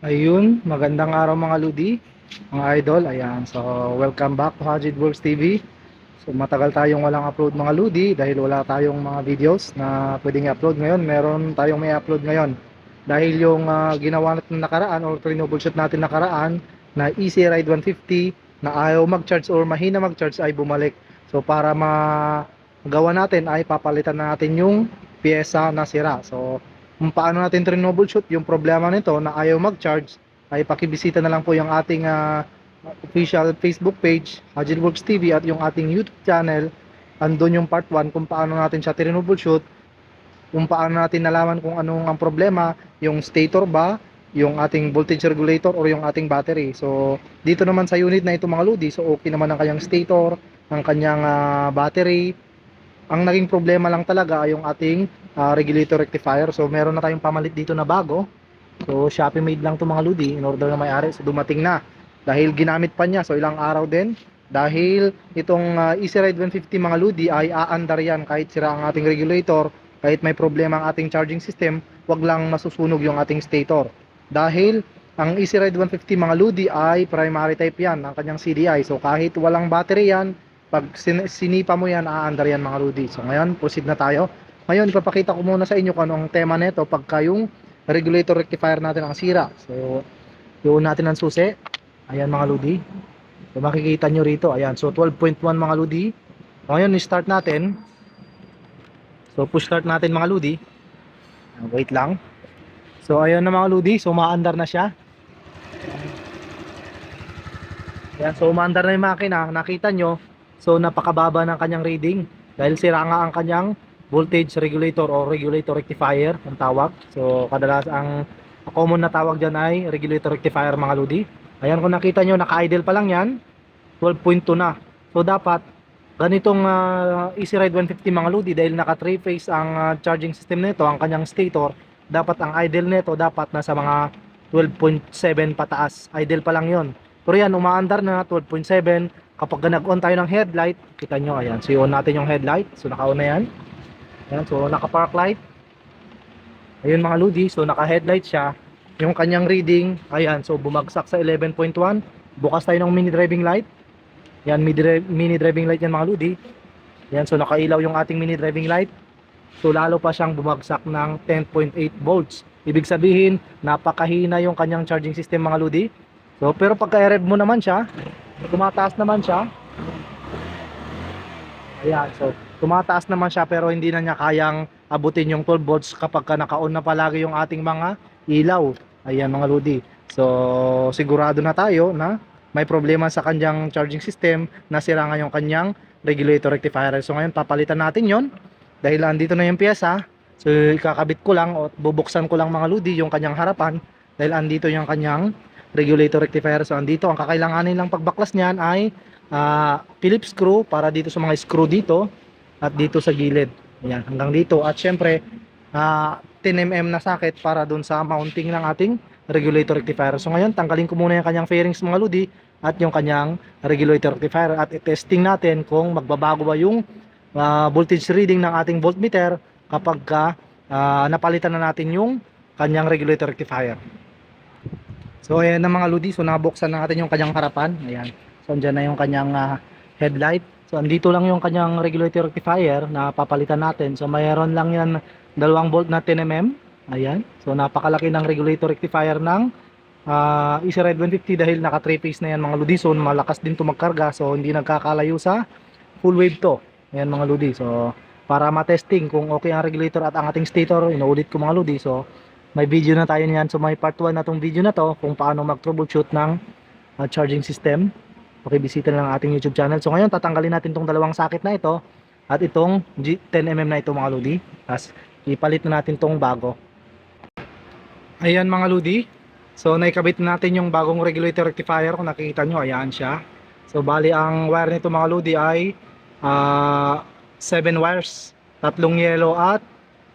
Ayun, magandang araw mga Ludi, mga idol. Ayan, so welcome back to Hajid Works TV. So matagal tayong walang upload mga Ludi dahil wala tayong mga videos na pwedeng i-upload ngayon. Meron tayong may upload ngayon. Dahil yung ah, ginawa natin nakaraan or troubleshoot natin nakaraan na Easy Ride 150 na ayaw mag-charge or mahina mag-charge ay bumalik. So para magawa natin ay papalitan na natin yung pyesa na sira. So kung paano natin troubleshoot yung problema nito na ayaw mag-charge ay pakibisita na lang po yung ating ah, official Facebook page, Agilworks TV at yung ating YouTube channel. Andun yung part 1 kung paano natin siya troubleshoot, kung paano natin nalaman kung anong ang problema, yung stator ba, yung ating voltage regulator or yung ating battery. So, dito naman sa unit na ito mga lodi, so okay naman ang kanyang stator, ang kanyang ah, battery. Ang naging problema lang talaga ay yung ating ah, regulator rectifier. So meron na tayong pamalit dito na bago. So Shopee made lang to mga ludi in order na may-ari. So dumating na. Dahil ginamit pa niya. So ilang araw din. Dahil itong uh, Easy Ride 150 mga ludi ay aandar yan kahit sira ang ating regulator, kahit may problema ang ating charging system, wag lang masusunog yung ating stator. Dahil ang Easy Ride 150 mga ludi ay primary type yan, ang kanyang CDI. So kahit walang battery yan, pag sin- sinipa mo yan, aandar yan mga ludi. So ngayon, proceed na tayo. Ngayon, ipapakita ko muna sa inyo kung anong tema nito pagka yung regulator rectifier natin ang sira. So, yun natin ang susi. Ayan mga ludi. So, makikita nyo rito. Ayan. So, 12.1 mga ludi. So, ngayon, start natin. So, push start natin mga ludi. Wait lang. So, ayan na mga ludi. So, maandar na siya. Ayan. So, umaandar na yung makina. Nakita nyo. So, napakababa ng kanyang reading. Dahil sira nga ang kanyang voltage regulator o regulator rectifier ang tawag. So kadalas ang common na tawag dyan ay regulator rectifier mga ludi. Ayan kung nakita nyo naka-idle pa lang yan 12.2 na. So dapat ganitong uh, Easy Ride 150 mga ludi dahil naka 3 phase ang ah, charging system nito ang kanyang stator dapat ang idle nito dapat nasa mga 12.7 pataas. Idle pa lang yon. Pero yan umaandar na 12.7 kapag nag-on tayo ng headlight, kita nyo, ayan, so i-on natin yung headlight, so naka-on na yan, Ayan, so naka-park light. Ayun mga ludi, so naka-headlight siya. Yung kanyang reading, ayan, so bumagsak sa 11.1. Bukas tayo ng mini driving light. Yan, mini, dri- mini driving light yan mga ludi. Yan, so nakailaw yung ating mini driving light. So lalo pa siyang bumagsak ng 10.8 volts. Ibig sabihin, napakahina yung kanyang charging system mga ludi. So pero pagka rev mo naman siya, tumataas naman siya. Ayan, so tumataas naman siya pero hindi na niya kayang abutin yung 12 volts kapag ka naka-on na palagi yung ating mga ilaw. Ayan mga ludi. So sigurado na tayo na may problema sa kanyang charging system na sira nga yung kanyang regulator rectifier. So ngayon papalitan natin yon dahil andito na yung pyesa. So ikakabit ko lang o bubuksan ko lang mga ludi yung kanyang harapan dahil andito yung kanyang regulator rectifier. So andito ang kakailanganin lang pagbaklas niyan ay ah, Phillips screw para dito sa mga screw dito at dito sa gilid. Ayan, hanggang dito. At syempre, ah 10mm na socket para dun sa mounting ng ating regulator rectifier. So ngayon, tanggalin ko muna yung kanyang fairings mga ludi at yung kanyang regulator rectifier at i-testing natin kung magbabago ba yung ah, voltage reading ng ating voltmeter kapag ka ah, napalitan na natin yung kanyang regulator rectifier. So ayan na mga ludi, so nabuksan na natin yung kanyang harapan. Ayan. So andyan na yung kanyang ah, headlight. So andito lang yung kanyang regulator rectifier na papalitan natin. So mayroon lang yan dalawang volt na 10mm. Ayan. So napakalaki ng regulator rectifier ng uh, Easy Ride 150 dahil naka 3 phase na yan mga ludi. So malakas din to magkarga. So hindi nagkakalayo sa full wave to. Ayan mga ludi. So para matesting kung okay ang regulator at ang ating stator, inuulit ko mga ludi. So may video na tayo niyan. So may part 1 na tong video na to kung paano mag-troubleshoot ng uh, charging system. Pakibisita lang ang ating YouTube channel. So ngayon tatanggalin natin tong dalawang socket na ito at itong G- 10mm na ito mga ludi. Tapos ipalit na natin tong bago. Ayan mga ludi. So naikabit na natin yung bagong regulator rectifier kung nakikita nyo. Ayan siya. So bali ang wire nito mga ludi ay 7 wires. Tatlong yellow at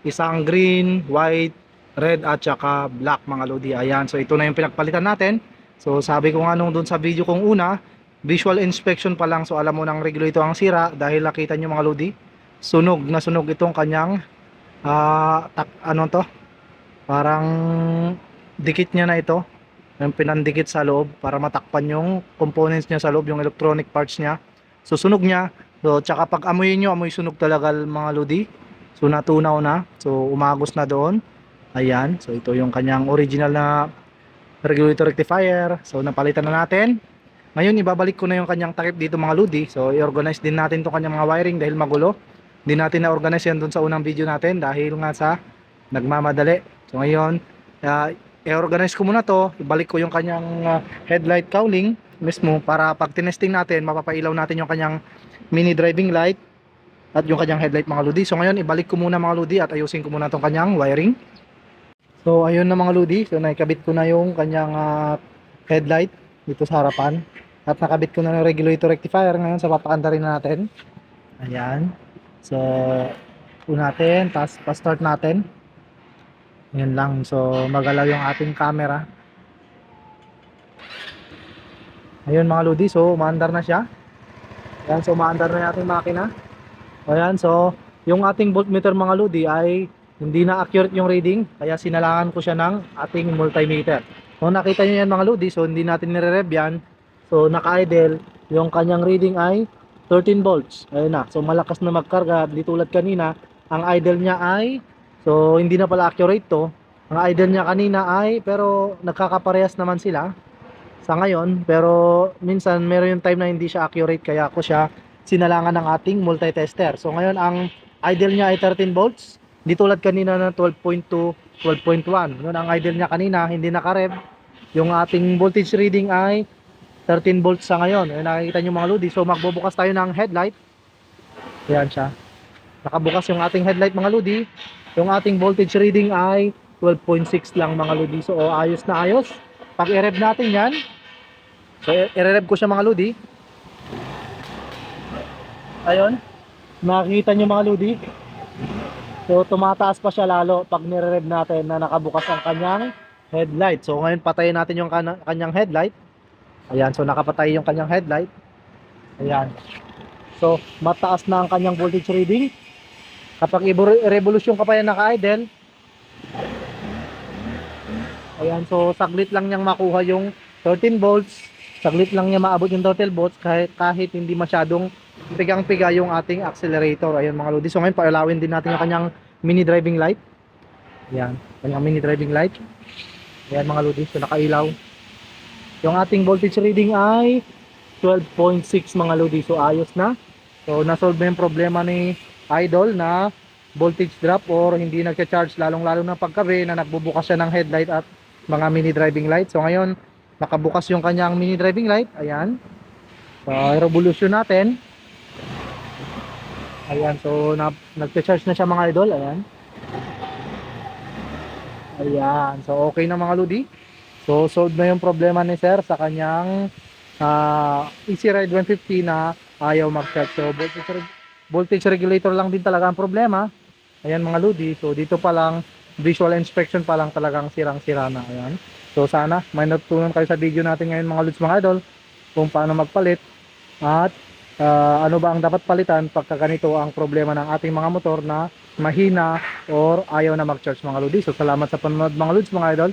isang green, white, red at saka black mga lodi. Ayan, so ito na yung pinagpalitan natin. So sabi ko nga nung dun sa video kong una, visual inspection pa lang so alam mo ng regulator ang sira dahil nakita nyo mga lodi. Sunog na sunog itong kanyang tak, ano to? Parang dikit niya na ito. yung pinandikit sa loob para matakpan yung components niya sa loob, yung electronic parts niya. So sunog niya. So tsaka pag amoyin nyo, amoy sunog talaga mga lodi. So natunaw na. So umagos na doon. Ayan. So ito yung kanyang original na regulator rectifier. So napalitan na natin. Ngayon ibabalik ko na yung kanyang takip dito mga lodi. So i-organize din natin itong kanyang mga wiring dahil magulo. Hindi natin na-organize yan doon sa unang video natin dahil nga sa nagmamadali. So ngayon, uh, i-organize ko muna to, ibalik ko yung kanyang uh, headlight cowling mismo para pag tinesting natin, mapapailaw natin yung kanyang mini driving light at yung kanyang headlight mga ludi. So ngayon, ibalik ko muna mga ludi at ayusin ko muna tong kanyang wiring. So ayun na mga ludi, so naikabit ko na yung kanyang uh, headlight dito sa harapan at nakabit ko na yung regulator rectifier ngayon sa papakanda rin natin. Ayan. So, un natin, tapos pa-start natin. Yan lang. So, magalaw yung ating camera. Ayun mga lodi. So, umaandar na siya. Ayan. So, umaandar na yung ating makina. Ayan. So, yung ating voltmeter mga lodi ay hindi na accurate yung reading. Kaya sinalangan ko siya ng ating multimeter. Kung nakita nyo yan mga lodi, so hindi natin nire-rev yan. So, naka-idle. Yung kanyang reading ay 13 volts. Ayun na. So, malakas na magkarga. Di tulad kanina, ang idle niya ay So, hindi na pala accurate to. Ang idle niya kanina ay, pero nagkakaparehas naman sila sa ngayon. Pero minsan, meron yung time na hindi siya accurate, kaya ako siya sinalangan ng ating multitester. So, ngayon, ang idle niya ay 13 volts. Di tulad kanina na 12.2, 12.1. Yun, ang idle niya kanina, hindi nakarev. Yung ating voltage reading ay 13 volts sa ngayon. Ayun, nakikita nyo mga lodi. So, magbubukas tayo ng headlight. Yan siya. Nakabukas yung ating headlight mga lodi. Yung ating voltage reading ay 12.6 lang mga lodi. So, oh, ayos na ayos. Pag i-rev natin yan, so i-rev ko siya mga lodi. Ayun. Nakikita nyo mga lodi. So, tumataas pa siya lalo pag nire-rev natin na nakabukas ang kanyang headlight. So, ngayon patayin natin yung kana- kanyang headlight. Ayan, so nakapatay yung kanyang headlight. Ayan. So, mataas na ang kanyang voltage reading. Kapag i-revolution ka pa yan naka-idle, ayan, so saglit lang niyang makuha yung 13 volts, saglit lang niya maabot yung 13 volts kahit, kahit hindi masyadong pigang-piga yung ating accelerator. Ayan mga lodi. So ngayon, pailawin din natin yung kanyang mini driving light. Ayan, kanyang mini driving light. Ayan mga lodi, so nakailaw. Yung ating voltage reading ay 12.6 mga lodi. So ayos na. So nasolve na yung problema ni idol na voltage drop or hindi nagcha-charge lalong-lalo na paggabi na nagbubukas siya ng headlight at mga mini driving light. So ngayon, nakabukas yung kanyang mini driving light. Ayan. So, revolution natin. Ayan, so na, nagcha-charge na siya mga idol. Ayan. Ayan, so okay na mga ludi. So solve na yung problema ni sir sa kanyang uh, Easy Ride 150 na ayaw mag-charge. So voltage, reg- voltage regulator lang din talaga ang problema. Ayan mga ludi. So dito pa lang visual inspection pa lang talagang sirang-sira na. Ayan. So sana may natutunan kayo sa video natin ngayon mga lods mga idol kung paano magpalit at ah, ano ba ang dapat palitan pagka ganito ang problema ng ating mga motor na mahina or ayaw na mag-charge mga lodi. So salamat sa panonood mga lods mga idol.